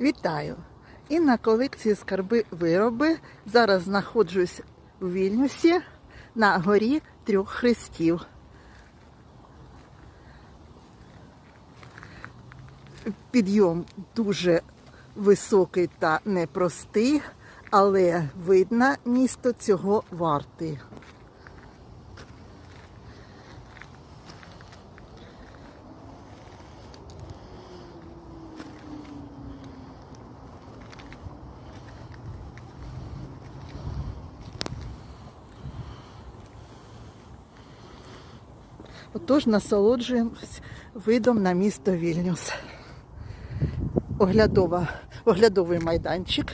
Вітаю! І на колекції скарби вироби. Зараз знаходжусь у Вільнюсі на горі трьох хрестів. Підйом дуже високий та непростий, але видно, місто цього вартий. Отож насолоджуємось видом на місто Вільнюс. Оглядова, оглядовий майданчик.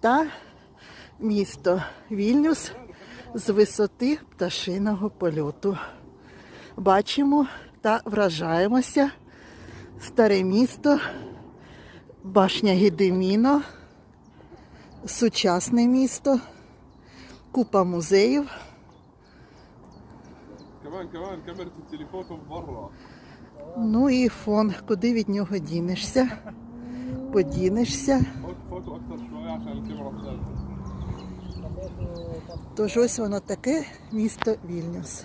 Та місто Вільнюс з висоти пташиного польоту. Бачимо та вражаємося. Старе місто, башня Гідеміно сучасне місто, купа музеїв. Ну і фон, куди від нього дінешся, подінешся. Тож ось воно таке місто Вільнюс.